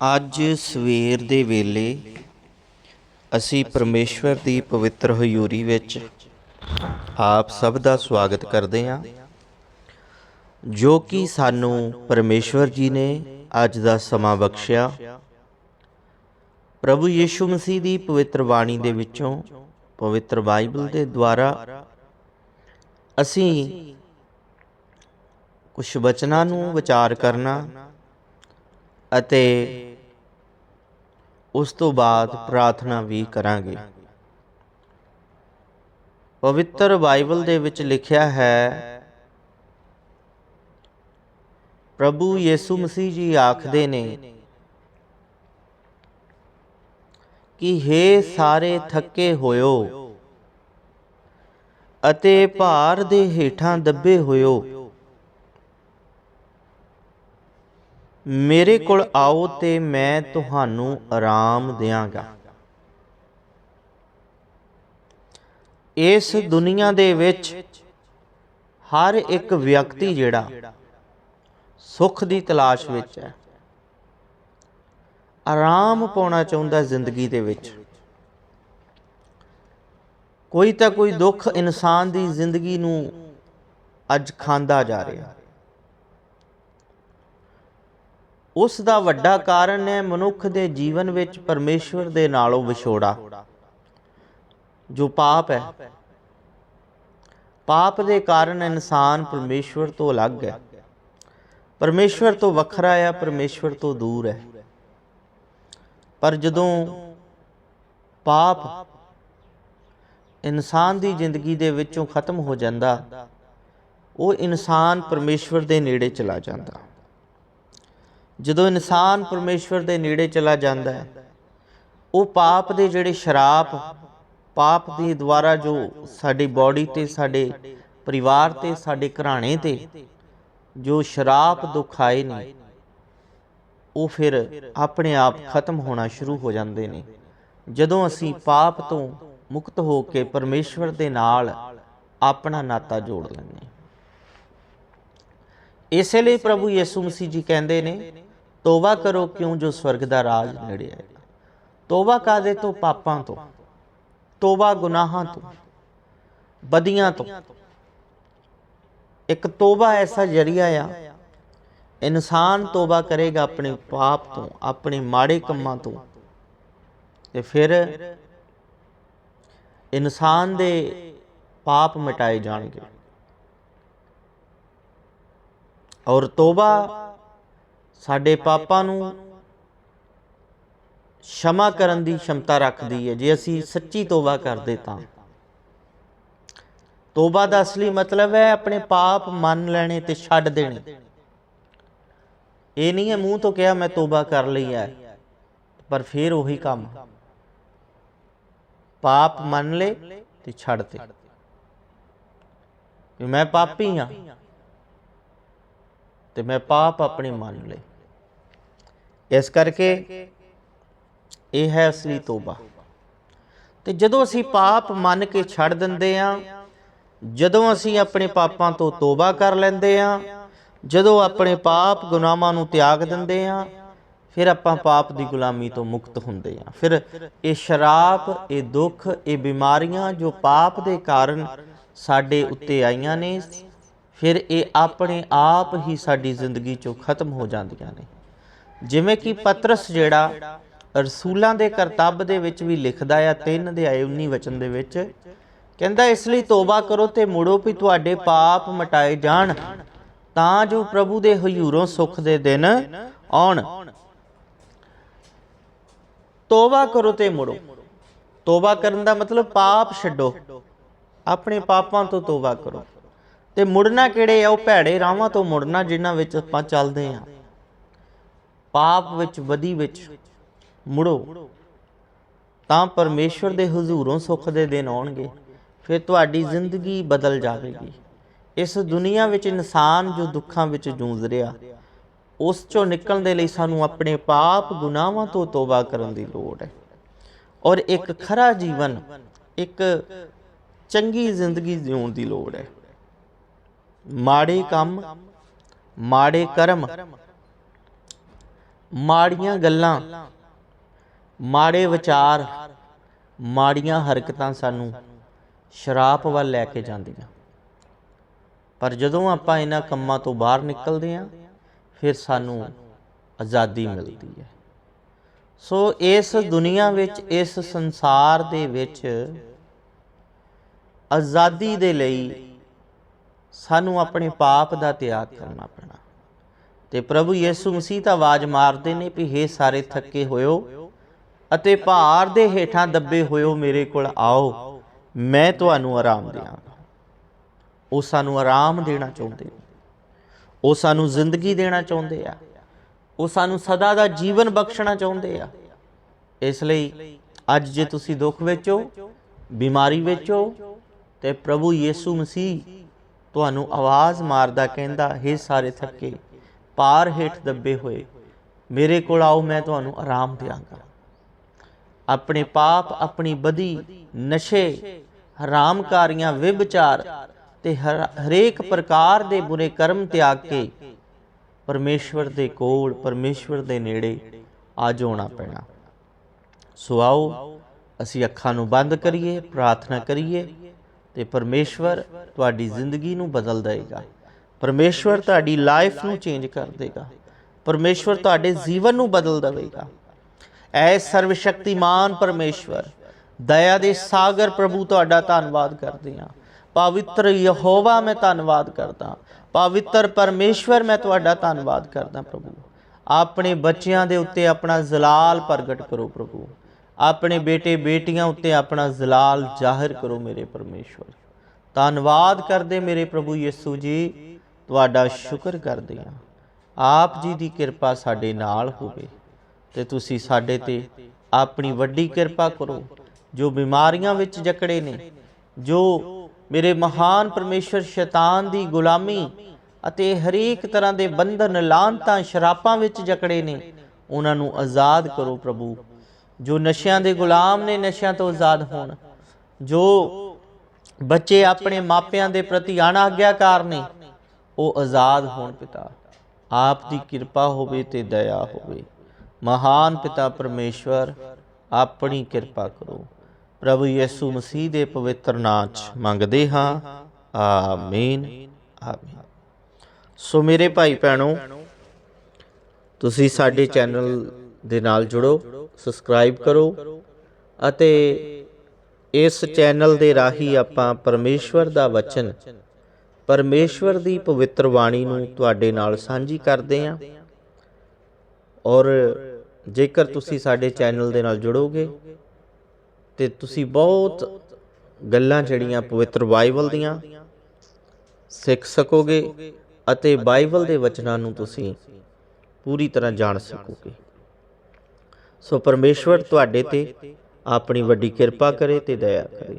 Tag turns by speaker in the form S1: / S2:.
S1: ਅੱਜ ਸਵੇਰ ਦੇ ਵੇਲੇ ਅਸੀਂ ਪਰਮੇਸ਼ਵਰ ਦੀ ਪਵਿੱਤਰ ਹਜ਼ੂਰੀ ਵਿੱਚ ਆਪ ਸਭ ਦਾ ਸਵਾਗਤ ਕਰਦੇ ਹਾਂ, ਜੋ ਕਿ ਸਾਨੂੰ ਪਰਮੇਸ਼ਵਰ ਜੀ ਨੇ ਅੱਜ ਦਾ ਸਮਾਂ ਬਖਸ਼ਿਆ। ਪ੍ਰਭੂ ਯੀਸ਼ੂ ਮਸੀਹ ਦੀ ਪਵਿੱਤਰ ਬਾਣੀ ਦੇ ਵਿੱਚੋਂ, ਪਵਿੱਤਰ ਬਾਈਬਲ ਦੇ ਦੁਆਰਾ ਅਸੀਂ ਕੁਝ ਬਚਨਾਂ ਨੂੰ ਵਿਚਾਰ ਕਰਨਾ ਅਤੇ ਉਸ ਤੋਂ ਬਾਅਦ ਪ੍ਰਾਰਥਨਾ ਵੀ ਕਰਾਂਗੇ। ਪਵਿੱਤਰ ਬਾਈਬਲ ਦੇ ਵਿੱਚ ਲਿਖਿਆ ਹੈ, ਪ੍ਰਭੂ ਯੀਸੂ ਮਸੀਹ ਜੀ ਆਖਦੇ ਨੇ ਕਿ हे ਸਾਰੇ ਥੱਕੇ ਹੋਇਓ ਅਤੇ ਭਾਰ ਦੇ ਹੇਠਾਂ ਦੱਬੇ ਹੋਇਓ। ਮੇਰੇ ਕੋਲ ਆਓ ਤੇ ਮੈਂ ਤੁਹਾਨੂੰ ਆਰਾਮ ਦਿਆਂਗਾ। ਇਸ ਦੁਨੀਆ ਦੇ ਵਿੱਚ ਹਰ ਇੱਕ ਵਿਅਕਤੀ ਜਿਹੜਾ ਸੁੱਖ ਦੀ ਤਲਾਸ਼ ਵਿੱਚ ਹੈ। ਆਰਾਮ ਪਾਉਣਾ ਚਾਹੁੰਦਾ ਜ਼ਿੰਦਗੀ ਦੇ ਵਿੱਚ। ਕੋਈ ਤਾਂ ਕੋਈ ਦੁੱਖ ਇਨਸਾਨ ਦੀ ਜ਼ਿੰਦਗੀ ਨੂੰ ਅੱਜ ਖਾਂਦਾ ਜਾ ਰਿਹਾ। ਉਸ ਦਾ ਵੱਡਾ ਕਾਰਨ ਹੈ ਮਨੁੱਖ ਦੇ ਜੀਵਨ ਵਿੱਚ ਪਰਮੇਸ਼ਵਰ ਦੇ ਨਾਲੋਂ ਵਿਛੋੜਾ, ਜੋ ਪਾਪ ਹੈ। ਪਾਪ ਦੇ ਕਾਰਨ ਇਨਸਾਨ ਪਰਮੇਸ਼ਵਰ ਤੋਂ ਅਲੱਗ ਹੈ। ਪਰਮੇਸ਼ਵਰ ਤੋਂ ਵੱਖਰਾ ਹੈ ਪਰਮੇਸ਼ਵਰ ਤੋਂ ਦੂਰ ਹੈ। ਪਰ ਜਦੋਂ ਪਾਪ ਇਨਸਾਨ ਦੀ ਜ਼ਿੰਦਗੀ ਦੇ ਵਿੱਚੋਂ ਖਤਮ ਹੋ ਜਾਂਦਾ, ਉਹ ਇਨਸਾਨ ਪਰਮੇਸ਼ਵਰ ਦੇ ਨੇੜੇ ਚਲਾ ਜਾਂਦਾ। ਜਦੋਂ ਇਨਸਾਨ ਪਰਮੇਸ਼ਵਰ ਦੇ ਨੇੜੇ ਚਲਾ ਜਾਂਦਾ ਹੈ, ਉਹ ਪਾਪ ਦੇ ਜਿਹੜੇ ਸ਼ਰਾਪ, ਪਾਪ ਦੇ ਦੁਆਰਾ ਜੋ ਸਾਡੀ ਬਾਡੀ ਤੇ, ਸਾਡੇ ਪਰਿਵਾਰ ਤੇ, ਸਾਡੇ ਘਰਾਣੇ ਤੇ ਜੋ ਸ਼ਰਾਪ, ਦੁੱਖ ਆਏ ਨੇ, ਉਹ ਫਿਰ ਆਪਣੇ ਆਪ ਖਤਮ ਹੋਣਾ ਸ਼ੁਰੂ ਹੋ ਜਾਂਦੇ ਨੇ। ਜਦੋਂ ਅਸੀਂ ਪਾਪ ਤੋਂ ਮੁਕਤ ਹੋ ਕੇ ਪਰਮੇਸ਼ਵਰ ਦੇ ਨਾਲ ਆਪਣਾ ਨਾਤਾ ਜੋੜ ਲੈਂਦੇ ਇਸੇ ਲਈ ਪ੍ਰਭੂ ਯਿਸੂ ਮਸੀਹ ਜੀ ਕਹਿੰਦੇ ਨੇ ਤੋਬਾ ਕਰੋ ਕਿਉਂ ਜੋ ਸਵਰਗ ਦਾ ਰਾਜ ਨੇੜੇ ਹੈ ਤੋਬਾ ਕਾਦੇ ਤੋਂ? ਪਾਪਾਂ ਤੋਂ। ਤੋਬਾ ਗੁਨਾਹਾਂ ਤੋਂ। ਬਦੀਆਂ ਤੋਂ। ਇੱਕ ਤੋਬਾ ਐਸਾ ਜਰੀਆ ਆ, ਇਨਸਾਨ ਤੋਬਾ ਕਰੇਗਾ ਆਪਣੇ ਪਾਪ ਤੋਂ, ਆਪਣੇ ਮਾੜੇ ਕੰਮਾਂ ਤੋਂ। ਤੇ ਫਿਰ ਇਨਸਾਨ ਦੇ ਪਾਪ ਮਿਟਾਏ ਜਾਣਗੇ। ਔਰ ਤੋਬਾ ਸਾਡੇ ਪਾਪਾਂ ਨੂੰ ਸ਼ਮਾ ਕਰਨ ਦੀ ਸ਼ਮਤਾ ਰੱਖਦੀ ਹੈ, ਜੇ ਅਸੀਂ ਸੱਚੀ ਤੋਬਾ ਕਰਦੇ ਤਾਂ। ਤੋਬਾ ਦਾ ਅਸਲੀ ਮਤਲਬ ਹੈ ਆਪਣੇ ਪਾਪ ਮੰਨ ਲੈਣੇ ਤੇ ਛੱਡ ਦੇਣੇ। ਇਹ ਨਹੀਂ ਹੈ ਮੂੰਹ ਤੋਂ ਕਿਹਾ ਮੈਂ ਤੋਬਾ ਕਰ ਲਈ ਹੈ, ਪਰ ਫਿਰ ਉਹੀ ਕੰਮ। ਪਾਪ ਮੰਨ ਲੈ ਤੇ ਛੱਡ ਦੇ ਮੈਂ ਪਾਪੀ ਹਾਂ। ਤੇ ਮੈਂ ਪਾਪ ਆਪਣੇ ਮੰਨ ਲਏ ਇਸ ਕਰਕੇ ਇਹ ਹੈ ਅਸਲੀ ਤੋਬਾ। ਤੇ ਜਦੋਂ ਅਸੀਂ ਪਾਪ ਮੰਨ ਕੇ ਛੱਡ ਦਿੰਦੇ ਆ ਜਦੋਂ ਅਸੀਂ ਆਪਣੇ ਪਾਪਾਂ ਤੋਂ ਤੋਬਾ ਕਰ ਲੈਂਦੇ ਆ ਜਦੋਂ ਆਪਣੇ ਪਾਪ ਗੁਨਾਹਾਂ ਨੂੰ ਤਿਆਗ ਦਿੰਦੇ ਆ ਫਿਰ ਆਪਾਂ ਪਾਪ ਦੀ ਗੁਲਾਮੀ ਤੋਂ ਮੁਕਤ ਹੁੰਦੇ ਆ ਫਿਰ ਇਹ ਸ਼ਰਾਪ ਇਹ ਦੁੱਖ ਇਹ ਬਿਮਾਰੀਆਂ ਜੋ ਪਾਪ ਦੇ ਕਾਰਨ ਸਾਡੇ ਉੱਤੇ ਆਈਆਂ ਨੇ ਫਿਰ ਇਹ ਆਪਣੇ ਆਪ ਹੀ ਸਾਡੀ ਜ਼ਿੰਦਗੀ ਚੋਂ ਖਤਮ ਹੋ ਜਾਂਦੀਆਂ ਨੇ। ਜਿਵੇਂ ਕਿ ਪਤਰਸ ਜਿਹੜਾ ਰਸੂਲਾਂ ਦੇ ਕਰਤੱਵ ਦੇ ਵਿੱਚ ਵੀ ਲਿਖਦਾ ਆ 3 ਦੇ ਆਏ 19 ਵਚਨ ਦੇ ਵਿੱਚ, ਕਹਿੰਦਾ, ਇਸ ਲਈ ਤੋਬਾ ਕਰੋ ਤੇ ਮੁੜੋ ਵੀ ਤੁਹਾਡੇ ਪਾਪ ਮਟਾਏ ਜਾਣ, ਤਾਂ ਜੋ ਪ੍ਰਭੂ ਦੇ ਹਜ਼ੂਰੋਂ ਸੁੱਖ ਦੇ ਦਿਨ ਆਉਣ। ਤੋਬਾ ਕਰੋ ਤੇ ਮੁੜੋ। ਤੋਬਾ ਕਰਨ ਦਾ ਮਤਲਬ ਪਾਪ ਛੱਡੋ। ਆਪਣੇ ਪਾਪਾਂ ਤੋਂ ਤੋਬਾ ਕਰੋ। ਤੇ ਮੁੜਨਾ ਕਿਹੜੇ ਆ? ਉਹ ਭੈੜੇ ਰਾਹਾਂ ਤੋਂ ਮੁੜਨਾ ਜਿਨ੍ਹਾਂ ਵਿੱਚ ਆਪਾਂ ਚੱਲਦੇ ਆ ਪਾਪ ਵਿੱਚ, ਵਧੀ ਵਿੱਚ ਮੁੜੋ। ਤਾਂ ਪਰਮੇਸ਼ਵਰ ਦੇ ਹਜ਼ੂਰੋਂ ਸੁੱਖ ਦੇ ਦਿਨ ਆਉਣਗੇ। ਫਿਰ ਤੁਹਾਡੀ ਜ਼ਿੰਦਗੀ ਬਦਲ ਜਾਵੇਗੀ। ਇਸ ਦੁਨੀਆ ਵਿੱਚ ਇਨਸਾਨ ਜੋ ਦੁੱਖਾਂ ਵਿੱਚ ਜੂਝ ਰਿਹਾ, ਉਸ ਚੋਂ ਨਿਕਲਣ ਦੇ ਲਈ ਸਾਨੂੰ ਆਪਣੇ ਪਾਪ ਗੁਨਾਹਾਂ ਤੋਂ ਤੋਬਾ ਕਰਨ ਦੀ ਲੋੜ ਹੈ। ਔਰ ਇੱਕ ਖਰਾ ਜੀਵਨ, ਇੱਕ ਚੰਗੀ ਜ਼ਿੰਦਗੀ ਜਿਉਣ ਦੀ ਲੋੜ ਹੈ। ਮਾੜੇ ਕੰਮ, ਮਾੜੇ ਕਰਮ, ਮਾੜੀਆਂ ਗੱਲਾਂ, ਮਾੜੇ ਵਿਚਾਰ, ਮਾੜੀਆਂ ਹਰਕਤਾਂ ਸਾਨੂੰ ਸ਼ਰਾਪ ਵੱਲ ਲੈ ਕੇ ਜਾਂਦੀਆਂ। ਪਰ ਜਦੋਂ ਆਪਾਂ ਇਹਨਾਂ ਕੰਮਾਂ ਤੋਂ ਬਾਹਰ ਨਿਕਲਦੇ ਹਾਂ, ਫਿਰ ਸਾਨੂੰ ਆਜ਼ਾਦੀ ਮਿਲਦੀ ਹੈ। ਸੋ ਇਸ ਦੁਨੀਆ ਵਿੱਚ, ਇਸ ਸੰਸਾਰ ਦੇ ਵਿੱਚ ਆਜ਼ਾਦੀ ਦੇ ਲਈ ਸਾਨੂੰ ਆਪਣੇ ਪਾਪ ਦਾ ਤਿਆਗ ਕਰਨਾ ਪੈਣਾ। ਤੇ ਪ੍ਰਭੂ ਯਿਸੂ ਮਸੀਹ ਤਾਂ ਆਵਾਜ਼ ਮਾਰਦੇ ਨੇ ਵੀ ਹੇ ਸਾਰੇ ਥੱਕੇ ਹੋਇਓ ਅਤੇ ਭਾਰ ਦੇ ਹੇਠਾਂ ਦੱਬੇ ਹੋਇਓ ਮੇਰੇ ਕੋਲ ਆਓ, ਮੈਂ ਤੁਹਾਨੂੰ ਆਰਾਮ ਦਿਆਂਗਾ। ਉਹ ਸਾਨੂੰ ਆਰਾਮ ਦੇਣਾ ਚਾਹੁੰਦੇ ਨੇ। ਉਹ ਸਾਨੂੰ ਜ਼ਿੰਦਗੀ ਦੇਣਾ ਚਾਹੁੰਦੇ ਆ। ਉਹ ਸਾਨੂੰ ਸਦਾ ਦਾ ਜੀਵਨ ਬਖਸ਼ਣਾ ਚਾਹੁੰਦੇ ਆ। ਇਸ ਲਈ ਅੱਜ ਜੇ ਤੁਸੀਂ ਦੁੱਖ ਵਿੱਚ ਹੋ, ਬਿਮਾਰੀ ਵਿੱਚ ਹੋ, ਤੇ ਪ੍ਰਭੂ ਯਿਸੂ ਮਸੀਹ ਤੁਹਾਨੂੰ ਆਵਾਜ਼ ਮਾਰਦਾ ਕਹਿੰਦਾ, ਹੇ ਸਾਰੇ ਥੱਕੇ, ਪਾਰ ਹੇਠ ਦੱਬੇ ਹੋਏ, ਮੇਰੇ ਕੋਲ ਆਓ, ਮੈਂ ਤੁਹਾਨੂੰ ਆਰਾਮ ਦਿਆਂਗਾ। ਆਪਣੇ ਪਾਪ, ਆਪਣੀ ਬਦੀ, ਨਸ਼ੇ, ਹਰਾਮਕਾਰੀਆਂ, ਵਿਭਚਾਰ ਤੇ ਹਰ- ਹਰੇਕ ਪ੍ਰਕਾਰ ਦੇ ਬੁਰੇ ਕਰਮ ਤਿਆਗ ਕੇ ਪਰਮੇਸ਼ਵਰ ਦੇ ਕੋਲ, ਪਰਮੇਸ਼ਵਰ ਦੇ ਨੇੜੇ ਆ ਜਾਣਾ ਪੈਣਾ। ਸੋ ਆਓ, ਅਸੀਂ ਅੱਖਾਂ ਨੂੰ ਬੰਦ ਕਰੀਏ, ਪ੍ਰਾਰਥਨਾ ਕਰੀਏ ਤੇ ਪਰਮੇਸ਼ਵਰ ਤੁਹਾਡੀ ਜ਼ਿੰਦਗੀ ਨੂੰ ਬਦਲ ਦੇਵੇਗਾ। ਪਰਮੇਸ਼ਵਰ ਤੁਹਾਡੀ ਲਾਈਫ ਨੂੰ ਚੇਂਜ ਕਰ ਦੇਗਾ ਪਰਮੇਸ਼ਵਰ ਤੁਹਾਡੇ ਜੀਵਨ ਨੂੰ ਬਦਲ ਦੇਵੇਗਾ। ਐ ਸਰਵ ਸ਼ਕਤੀਮਾਨ ਪਰਮੇਸ਼ਵਰ, ਦਇਆ ਦੇ ਸਾਗਰ ਪ੍ਰਭੂ ਤੁਹਾਡਾ ਧੰਨਵਾਦ ਕਰਦੇ ਹਾਂ। ਪਵਿੱਤਰ ਯਹੋਵਾ ਮੈਂ ਧੰਨਵਾਦ ਕਰਦਾ ਪਵਿੱਤਰ ਪਰਮੇਸ਼ਵਰ ਮੈਂ ਤੁਹਾਡਾ ਧੰਨਵਾਦ ਕਰਦਾ ਪ੍ਰਭੂ। ਆਪਣੇ ਬੱਚਿਆਂ ਦੇ ਉੱਤੇ ਆਪਣਾ ਜ਼ਲਾਲ ਪ੍ਰਗਟ ਕਰੋ ਪ੍ਰਭੂ। ਆਪਣੇ ਬੇਟੇ ਬੇਟੀਆਂ ਉੱਤੇ ਆਪਣਾ ਜ਼ਲਾਲ ਜ਼ਾਹਿਰ ਕਰੋ ਮੇਰੇ ਪਰਮੇਸ਼ਵਰ। ਧੰਨਵਾਦ ਕਰਦੇ ਮੇਰੇ ਪ੍ਰਭੂ ਯਿਸੂ ਜੀ। ਤੁਹਾਡਾ ਸ਼ੁਕਰ ਕਰਦੇ ਹਾਂ। ਆਪ ਜੀ ਦੀ ਕਿਰਪਾ ਸਾਡੇ ਨਾਲ ਹੋਵੇ ਤੇ ਤੁਸੀਂ ਸਾਡੇ ਤੇ ਆਪਣੀ ਵੱਡੀ ਕਿਰਪਾ ਕਰੋ, ਜੋ ਬਿਮਾਰੀਆਂ ਵਿੱਚ ਜਕੜੇ ਨੇ, ਜੋ ਮੇਰੇ ਮਹਾਨ ਪਰਮੇਸ਼ਰ ਸ਼ੈਤਾਨ ਦੀ ਗੁਲਾਮੀ ਅਤੇ ਹਰੇਕ ਤਰ੍ਹਾਂ ਦੇ ਬੰਧਨ, ਲਾਂਤਾਂ, ਸ਼ਰਾਪਾਂ ਵਿੱਚ ਜਕੜੇ ਨੇ, ਉਹਨਾਂ ਨੂੰ ਆਜ਼ਾਦ ਕਰੋ ਪ੍ਰਭੂ। ਜੋ ਨਸ਼ਿਆਂ ਦੇ ਗੁਲਾਮ ਨੇ, ਨਸ਼ਿਆਂ ਤੋਂ ਆਜ਼ਾਦ ਹੋਣ, ਜੋ ਬੱਚੇ ਆਪਣੇ ਮਾਪਿਆਂ ਦੇ ਪ੍ਰਤੀ ਅਣਆਗਿਆਕਾਰ ਨੇ। ਉਹ ਆਜ਼ਾਦ ਹੋਣ ਪਿਤਾ, ਆਪ ਦੀ ਕਿਰਪਾ ਹੋਵੇ ਤੇ ਦਇਆ ਹੋਵੇ। ਮਹਾਨ ਪਿਤਾ ਪਰਮੇਸ਼ਵਰ, ਆਪਣੀ ਕਿਰਪਾ ਕਰੋ। ਪ੍ਰਭੂ ਯਿਸੂ ਮਸੀਹ ਦੇ ਪਵਿੱਤਰ ਨਾਮ ਚ ਮੰਗਦੇ ਹਾਂ। ਆਮੀਨ ਆਮੀਨ। ਸੋ ਮੇਰੇ ਭਾਈ ਭੈਣੋ, ਤੁਸੀਂ ਸਾਡੇ ਚੈਨਲ ਦੇ ਨਾਲ ਜੁੜੋ, ਸਬਸਕ੍ਰਾਈਬ ਕਰੋ ਅਤੇ ਇਸ ਚੈਨਲ ਦੇ ਰਾਹੀਂ ਆਪਾਂ ਪਰਮੇਸ਼ਵਰ ਦਾ ਵਚਨ, ਪਰਮੇਸ਼ਵਰ ਦੀ ਪਵਿੱਤਰ ਬਾਣੀ ਨੂੰ ਤੁਹਾਡੇ ਨਾਲ ਸਾਂਝੀ ਕਰਦੇ ਹਾਂ ਔਰ ਜੇਕਰ ਤੁਸੀਂ ਸਾਡੇ ਚੈਨਲ ਦੇ ਨਾਲ ਜੁੜੋਗੇ, ਤੇ ਤੁਸੀਂ ਬਹੁਤ ਗੱਲਾਂ ਜਿਹੜੀਆਂ ਪਵਿੱਤਰ ਬਾਈਬਲ ਦੀਆਂ ਸਿੱਖ ਸਕੋਗੇ ਅਤੇ ਬਾਈਬਲ ਦੇ ਵਚਨਾਂ ਨੂੰ ਤੁਸੀਂ ਪੂਰੀ ਤਰ੍ਹਾਂ ਜਾਣ ਸਕੋਗੇ। ਸੋ ਪਰਮੇਸ਼ਵਰ ਤੁਹਾਡੇ ਤੇ ਆਪਣੀ ਵੱਡੀ ਕਿਰਪਾ ਕਰੇ ਤੇ ਦਇਆ ਕਰੇ।